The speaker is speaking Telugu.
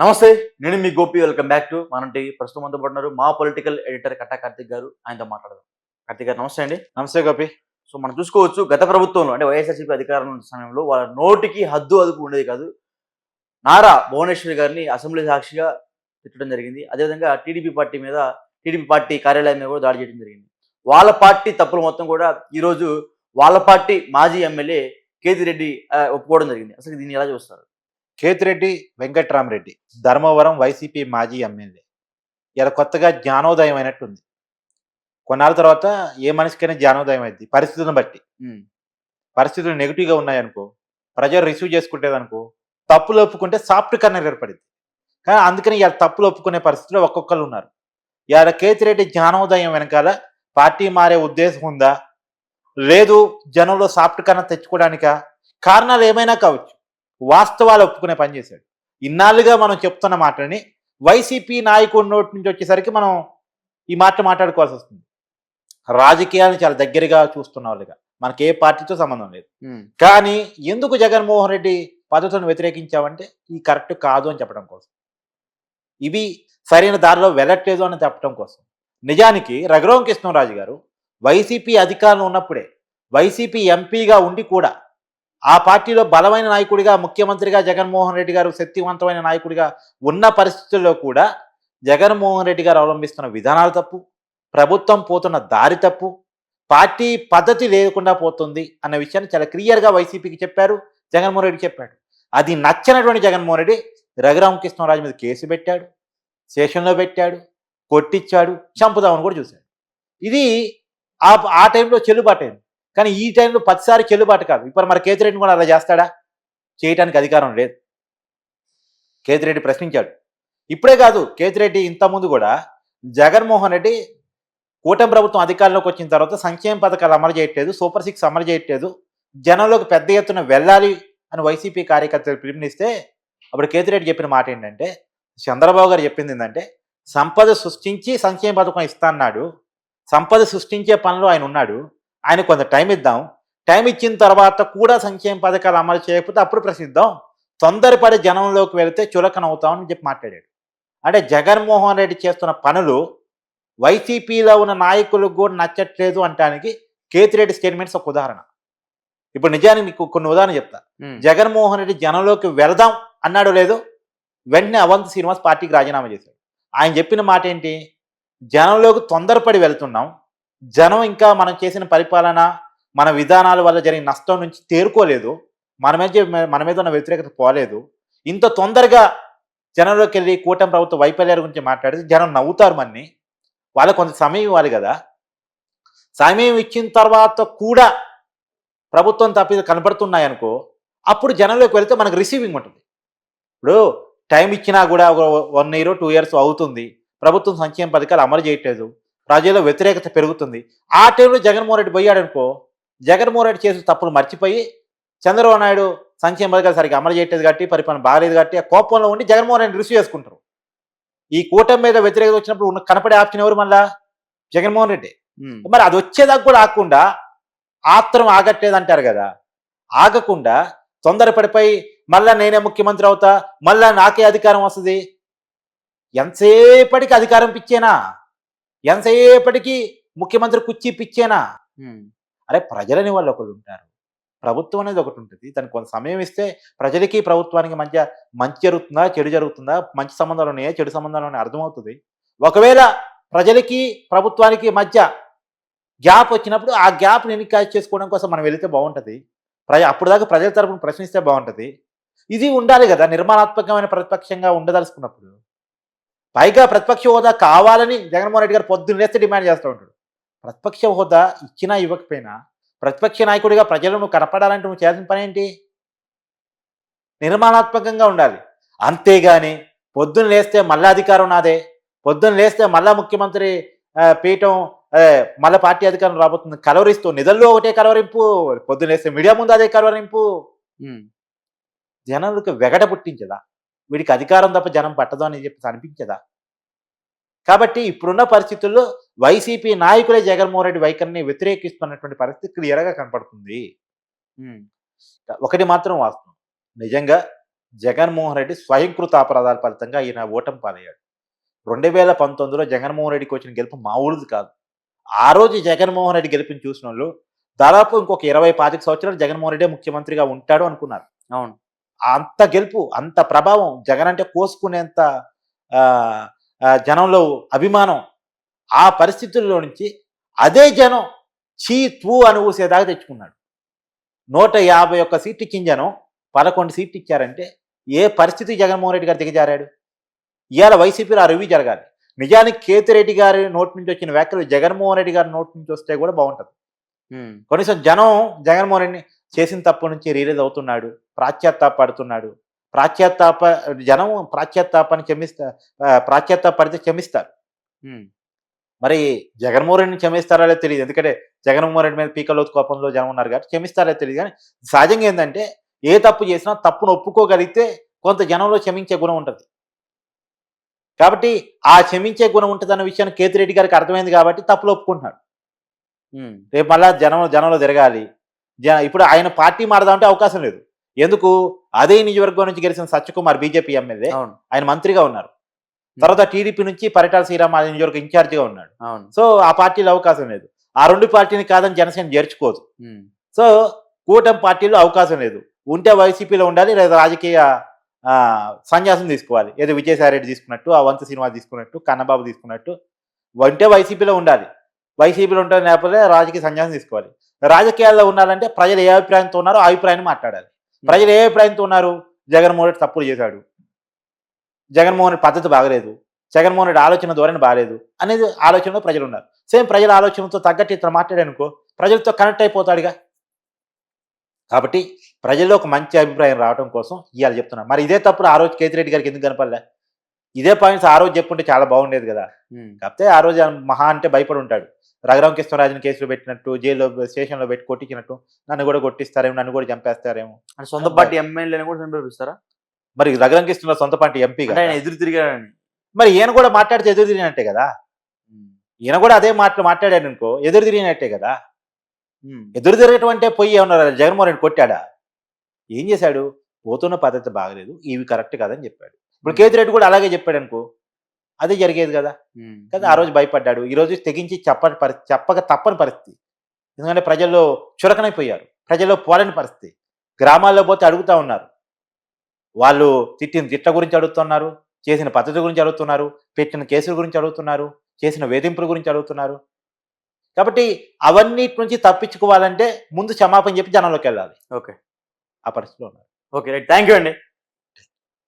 నమస్తే నేను మీ గోపి. వెల్కమ్ బ్యాక్ టు మనంటి ప్రస్తుతం మనతో పడుతున్నారు మా పొలిటికల్ ఎడిటర్ కట్టా కార్తిక్ గారు. ఆయనతో మాట్లాడదాం. కార్తిక్ గారు నమస్తే అండి. నమస్తే గోపి. సో మనం చూసుకోవచ్చు గత ప్రభుత్వంలో అంటే వైఎస్ఆర్సీపీ అధికారం ఉన్న సమయంలో వాళ్ళ నోటికి హద్దు అదుపు ఉండేది కాదు. నారా భువనేశ్వరి గారిని అసెంబ్లీ సాక్షిగా తిట్టడం జరిగింది. అదేవిధంగా టీడీపీ పార్టీ మీద టీడీపీ పార్టీ కార్యాలయం మీద కూడా దాడి చేయడం జరిగింది. వాళ్ళ పార్టీ తప్పులు మొత్తం కూడా ఈరోజు వాళ్ళ పార్టీ మాజీ ఎమ్మెల్యే కేతిరెడ్డి ఒప్పుకోవడం జరిగింది. అసలు దీన్ని ఎలా చూస్తారు? కేతిరెడ్డి వెంకట్రామరెడ్డి ధర్మవరం వైసీపీ మాజీ ఎమ్మెల్యే. ఇలా కొత్తగా జ్ఞానోదయం అయినట్టుంది. కొన్నాళ్ళ తర్వాత ఏ మనిషికైనా జ్ఞానోదయం అయింది పరిస్థితులను బట్టి. పరిస్థితులు నెగిటివ్గా ఉన్నాయనుకో ప్రజలు రిసీవ్ చేసుకుంటేదనుకో తప్పులు ఒప్పుకుంటే సాఫ్ట్ కన్నర్ ఏర్పడింది కానీ అందుకని ఇలా తప్పులు ఒప్పుకునే పరిస్థితిలో ఒక్కొక్కరు ఉన్నారు. ఇవాళ కేతిరెడ్డి జ్ఞానోదయం వెనకాల పార్టీ మారే ఉద్దేశం ఉందా? లేదు జనంలో సాఫ్ట్ కన్నా తెచ్చుకోవడానిక? కారణాలు ఏమైనా కావచ్చు? వాస్తవాలు ఒప్పుకునే పని చేశాడు. ఇన్నాళ్ళుగా మనం చెప్తున్న మాటని వైసీపీ నాయకుడి నోటి నుంచి వచ్చేసరికి మనం ఈ మాట మాట్లాడుకోవాల్సి వస్తుంది. రాజకీయాలను చాలా దగ్గరగా చూస్తున్న వాళ్ళుగా. మనకి ఏ పార్టీతో సంబంధం లేదు. కానీ ఎందుకు జగన్మోహన్ రెడ్డి పద్ధతులను వ్యతిరేకించావంటే ఈ కరెక్ట్ కాదు అని చెప్పడం కోసం. ఇవి సరైన దారిలో వెళ్ళట్లేదు అని చెప్పడం కోసం. నిజానికి రఘురాం కృష్ణరాజు గారు వైసీపీ అధికారంలో ఉన్నప్పుడే వైసీపీ ఎంపీగా ఉండి కూడా ఆ పార్టీలో బలమైన నాయకుడిగా ముఖ్యమంత్రిగా జగన్మోహన్ రెడ్డి గారు శక్తివంతమైన నాయకుడిగా ఉన్న పరిస్థితుల్లో కూడా జగన్మోహన్ రెడ్డి గారు అవలంబిస్తున్న విధానాలు తప్పు ప్రభుత్వం పోతున్న దారి తప్పు పార్టీ పద్ధతి లేకుండా పోతుంది అన్న విషయాన్ని చాలా క్లియర్గా వైసీపీకి చెప్పారు జగన్మోహన్ రెడ్డి చెప్పాడు. అది నచ్చనటువంటి జగన్మోహన్ రెడ్డి రఘురామకృష్ణరాజు మీద కేసు పెట్టాడు స్టేషన్లో పెట్టాడు కొట్టించాడు చంపుదామని కూడా చూశాడు. ఇది ఆ ఆ టైంలో చెల్లుబాటు అయింది కానీ ఈ టైంలో పదిసారి చెల్లుబాటు కాదు. ఇప్పుడు మరి కేతిరెడ్డిని కూడా అలా చేస్తాడా? చేయటానికి అధికారం లేదు. కేతిరెడ్డి ప్రశ్నించాడు. ఇప్పుడే కాదు కేతిరెడ్డి ఇంతకుముందు కూడా జగన్మోహన్ రెడ్డి కూటమి ప్రభుత్వం అధికారంలోకి వచ్చిన తర్వాత సంక్షేమ పథకాలు అమలు చేయట్లేదు సూపర్ సిక్స్ అమలు చేయట్లేదు జనంలోకి పెద్ద ఎత్తున వెళ్ళాలి అని వైసీపీ కార్యకర్తలు పిలుపునిస్తే అప్పుడు కేతిరెడ్డి చెప్పిన మాట ఏంటంటే చంద్రబాబు గారు చెప్పింది ఏంటంటే సంపద సృష్టించి సంక్షేమ పథకం ఇస్తా అన్నాడు. సంపద సృష్టించే పనిలో ఆయన ఉన్నాడు. ఆయన కొంత టైం ఇద్దాం. టైం ఇచ్చిన తర్వాత కూడా సంక్షేమ పథకాలు అమలు చేయకపోతే అప్పుడు ప్రశ్నిద్దాం. తొందరపడి జనంలోకి వెళితే చులకన అవుతామని చెప్పి మాట్లాడాడు. అంటే జగన్మోహన్ రెడ్డి చేస్తున్న పనులు వైసీపీలో ఉన్న నాయకులకు కూడా నచ్చట్లేదు అంటానికి కేతిరెడ్డి స్టేట్మెంట్స్ ఒక ఉదాహరణ. ఇప్పుడు నిజానికి మీకు కొన్ని ఉదాహరణ చెప్తా. జగన్మోహన్ రెడ్డి జనంలోకి వెళదాం అన్నాడు లేదు వెంటనే అవంతి శ్రీనివాస్ పార్టీకి రాజీనామా చేశాడు. ఆయన చెప్పిన మాట ఏంటి జనంలోకి తొందరపడి వెళ్తున్నాం. జనం ఇంకా మనం చేసిన పరిపాలన మన విధానాల వల్ల జరిగిన నష్టం నుంచి తేరుకోలేదు. మన మీద మన మీద ఉన్న వ్యతిరేకత పోలేదు. ఇంత తొందరగా జనంలోకి వెళ్ళి కూటమి ప్రభుత్వ వైఫల్యాల గురించి మాట్లాడితే జనం నవ్వుతారు మన్ని. వాళ్ళకి కొంత సమయం ఇవ్వాలి కదా. సమయం ఇచ్చిన తర్వాత కూడా ప్రభుత్వం తప్పిద కనబడుతున్నాయనుకో అప్పుడు జనంలోకి వెళ్తే మనకు రిసీవింగ్ ఉంటుంది. ఇప్పుడు టైం ఇచ్చినా కూడా ఒక వన్ ఇయర్ టూ ఇయర్స్ అవుతుంది. ప్రభుత్వం సంక్షేమ పథకాలు అమలు చేయట్లేదు. ప్రజల్లో వ్యతిరేకత పెరుగుతుంది. ఆ టైంలో జగన్మోహన్ రెడ్డి పోయాడు అనుకో జగన్మోహన్ రెడ్డి చేసిన తప్పులు మర్చిపోయి చంద్రబాబు నాయుడు సంక్షేమ పథకాలు సరిగ్గా అమలు చేయట్లేదు కాబట్టి పరిపాలన బాగాలేదు కాబట్టి ఆ కోపంలో ఉండి జగన్మోహన్ రెడ్డి రిసీవ్ చేసుకుంటారు. ఈ కూటమి మీద వ్యతిరేకత వచ్చినప్పుడు ఉన్న కనపడే ఆప్షన్ ఎవరు మళ్ళా? జగన్మోహన్ రెడ్డి. మరి అది వచ్చేదాకా కూడా ఆగకుండా ఆత్రం ఆగట్లేదు అంటారు కదా. ఆగకుండా తొందరపడిపోయి మళ్ళా నేనే ముఖ్యమంత్రి అవుతా మళ్ళా నాకే అధికారం వస్తుంది. ఎంతసేపటికి అధికారం పిచ్చేనా? ఎంతసేపటికి ముఖ్యమంత్రి కుర్చీ పిచ్చేనా? అరే ప్రజలని వాళ్ళు ఒకరు ఉంటారు. ప్రభుత్వం అనేది ఒకటి ఉంటుంది. దానికి కొంత సమయం ఇస్తే ప్రజలకి ప్రభుత్వానికి మధ్య మంచి జరుగుతుందా చెడు జరుగుతుందా మంచి సంబంధాలు ఉన్నాయా చెడు సంబంధాలు ఉన్నాయా అర్థమవుతుంది. ఒకవేళ ప్రజలకి ప్రభుత్వానికి మధ్య గ్యాప్ వచ్చినప్పుడు ఆ గ్యాప్ని ఎన్ని క్యాచ్ చేసుకోవడం కోసం మనం వెళితే బాగుంటుంది. ప్రజ అప్పుడు దాకా ప్రజల తరపున ప్రశ్నిస్తే బాగుంటుంది. ఇది ఉండాలి కదా నిర్మాణాత్మకమైన ప్రతిపక్షంగా ఉండదలుచుకున్నప్పుడు. పైగా ప్రతిపక్ష హోదా కావాలని జగన్మోహన్ రెడ్డి గారు పొద్దున్న లేస్తే డిమాండ్ చేస్తూ ఉంటాడు. ప్రతిపక్ష హోదా ఇచ్చినా ఇవ్వకపోయినా ప్రతిపక్ష నాయకుడిగా ప్రజలు నువ్వు కనపడాలంటే నువ్వు చేయాల్సిన పని ఏంటి? నిర్మాణాత్మకంగా ఉండాలి. అంతేగాని పొద్దున్న లేస్తే మళ్ళా అధికారం నాదే. పొద్దున్న లేస్తే మళ్ళా ముఖ్యమంత్రి పీఠం మళ్ళా పార్టీ అధికారం రాబోతుంది. కలవరిస్తూ నిధుల్లో ఒకటే కలవరింపు పొద్దున్న లేస్తే మీడియా ముందు అదే కలవరింపు. జనాలకు వెగట పుట్టించదా? వీడికి అధికారం తప్ప జనం పట్టదు అని చెప్పి అనిపించదా? కాబట్టి ఇప్పుడున్న పరిస్థితుల్లో వైసీపీ నాయకులే జగన్మోహన్ రెడ్డి వైఖరిని వ్యతిరేకిస్తున్నటువంటి పరిస్థితి క్లియర్గా కనపడుతుంది. ఒకటి మాత్రం వాస్తవం. నిజంగా జగన్మోహన్ రెడ్డి స్వయంకృత అపరాధాల ఫలితంగా ఈయన ఓటమి పాలయ్యాడు. రెండు వేల పంతొమ్మిదిలో జగన్మోహన్ రెడ్డికి వచ్చిన గెలుపు మామూలుది కాదు. ఆ రోజు జగన్మోహన్ రెడ్డి గెలుపుని చూసిన వాళ్ళు దాదాపు ఇంకొక ఇరవై పాతిక సంవత్సరాలు జగన్మోహన్ రెడ్డి ముఖ్యమంత్రిగా ఉంటాడు అనుకున్నారు. అవును. అంత గెలుపు అంత ప్రభావం జగన్ అంటే కోసుకునేంత జనంలో అభిమానం ఆ పరిస్థితుల్లో నుంచి అదే జనం చీ తూ అని ఊసేదాకా తెచ్చుకున్నాడు. నూట యాభై ఒక్క సీట్ ఇచ్చిన జనం పదకొండు సీట్లు ఇచ్చారంటే ఏ పరిస్థితి జగన్మోహన్ రెడ్డి గారు దిగజారాడు? ఇవాళ వైసీపీలో ఆ రివ్యూ జరగాలి. నిజానికి కేతిరెడ్డి గారి నోటి నుంచి వచ్చిన వ్యాఖ్యలు జగన్మోహన్ రెడ్డి గారి నోటి నుంచి వస్తే కూడా బాగుంటుంది. కనీసం జనం జగన్మోహన్ రెడ్డిని చేసిన తప్పు నుంచి రిలీజ్ అవుతున్నాడు. ప్రాచ్యాత్తాపడుతున్నాడు. ప్రాచ్యాత్తాప జనం ప్రాచ్యాత్తాపాన్ని క్షమిస్తా ప్రాచ్యాత్తాపడితే క్షమిస్తారు. మరి జగన్మోహన్ రెడ్డిని క్షమిస్తారో లేదో తెలియదు. ఎందుకంటే జగన్మోహన్ రెడ్డి మీద పీకలోతు కోపంలో జనం ఉన్నారు కాబట్టి క్షమిస్తారో తెలియదు. కానీ సహజంగా ఏంటంటే ఏ తప్పు చేసినా తప్పును ఒప్పుకోగలిగితే కొంత జనంలో క్షమించే గుణం ఉంటుంది. కాబట్టి ఆ క్షమించే గుణం ఉంటుంది అన్న విషయాన్ని కేతిరెడ్డి గారికి అర్థమైంది కాబట్టి తప్పులు ఒప్పుకుంటున్నాడు. రేపు మళ్ళా జనం జనంలో తిరగాలి. జన ఇప్పుడు ఆయన పార్టీ మారదామంటే అవకాశం లేదు. ఎందుకు? అదే నియోజకవర్గం నుంచి గెలిచిన సత్యకుమార్ బీజేపీ ఎమ్మెల్యే. ఆయన మంత్రిగా ఉన్నారు. తర్వాత టీడీపీ నుంచి పరిటాల శ్రీరామ్ ఆ నియోజకవర్గం ఇన్ఛార్జిగా ఉన్నాడు. సో ఆ పార్టీలో అవకాశం లేదు. ఆ రెండు పార్టీని కాదని జనసేన చేర్చుకోదు. సో కూటమి పార్టీలో అవకాశం లేదు. ఉంటే వైసీపీలో ఉండాలి లేదా రాజకీయ సన్యాసం తీసుకోవాలి. ఏదో విజయసాయి రెడ్డి తీసుకున్నట్టు ఆ వంత సినిమా తీసుకున్నట్టు కన్నబాబు తీసుకున్నట్టు. ఉంటే వైసీపీలో ఉండాలి. వైసీపీలో ఉంటే లేకపోతే రాజకీయ సన్యాసం తీసుకోవాలి. రాజకీయాల్లో ఉండాలంటే ప్రజలు ఏ అభిప్రాయంతో ఉన్నారో ఆ అభిప్రాయాన్ని మాట్లాడాలి. ప్రజలు ఏ అభిప్రాయంతో ఉన్నారు? జగన్మోహన్ రెడ్డి తప్పులు చేశాడు. జగన్మోహన్ రెడ్డి పద్ధతి బాగలేదు. జగన్మోహన్ రెడ్డి ఆలోచన ధోరణి బాగలేదు అనేది ఆలోచనలో ప్రజలు ఉన్నారు సేమ్ ప్రజల ఆలోచనతో తగ్గట్టు ఇతను మాట్లాడానుకో ప్రజలతో కనెక్ట్ అయిపోతాడుగా. కాబట్టి ప్రజల్లో ఒక మంచి అభిప్రాయం రావడం కోసం ఇవాళ చెప్తున్నారు మరి ఇదే తప్పుడు ఆ రోజు కేతిరెడ్డి గారికి ఎందుకు కనపడలే? ఇదే పాయింట్స్ ఆ రోజు చెప్పుంటే చాలా బాగుండేది కదా. కాకపోతే ఆ రోజు మహా అంటే భయపడి ఉంటాడు రఘురామ కృష్ణరాజుని కేసులో పెట్టినట్టు జైల్లో స్టేషన్లో పెట్టి కొట్టించినట్టు నన్ను కూడా కొట్టిస్తారేమో నన్ను కూడా చంపేస్తారేమో. సొంత పార్టీ ఎమ్మెల్యేని కూడా చంపేపిస్తారా? మరి రఘురామ కృష్ణ సొంత పార్టీ ఎంపీ ఆయన ఎదురు తిరిగాడని. మరి ఈయన కూడా మాట్లాడితే ఎదురు తిరిగినట్టే కదా. ఈయన కూడా అదే మాటలు మాట్లాడాడు అనుకో ఎదురు తిరిగినట్టే కదా. ఎదురు తిరగటం అంటే పోయి ఏమన్నా జగన్మోహన్ రెడ్డి కొట్టాడా? ఏం చేశాడు? పోతున్న పద్ధతి బాగలేదు ఇవి కరెక్ట్ కాదని చెప్పాడు. ఇప్పుడు కేతిరెడ్డి కూడా అలాగే చెప్పాడు అనుకో అదే జరిగేది కదా. కదా ఆ రోజు భయపడ్డాడు. ఈ రోజు తెగించి చెప్పని పరిస్థితి చెప్పక తప్పని పరిస్థితి. ఎందుకంటే ప్రజల్లో చురకనైపోయారు ప్రజల్లో పోలని పరిస్థితి. గ్రామాల్లో పోతే అడుగుతా ఉన్నారు. వాళ్ళు తిట్టిన తిట్ల గురించి అడుగుతున్నారు చేసిన పద్ధతి గురించి అడుగుతున్నారు పెట్టిన కేసుల గురించి అడుగుతున్నారు చేసిన వేధింపుల గురించి అడుగుతున్నారు. కాబట్టి అవన్నిటి నుంచి తప్పించుకోవాలంటే ముందు క్షమాపణ చెప్పి జనంలోకి వెళ్ళాలి. ఓకే. ఆ పరిస్థితిలో ఉన్నారు. Okay right. థ్యాంక్ యూ అండి.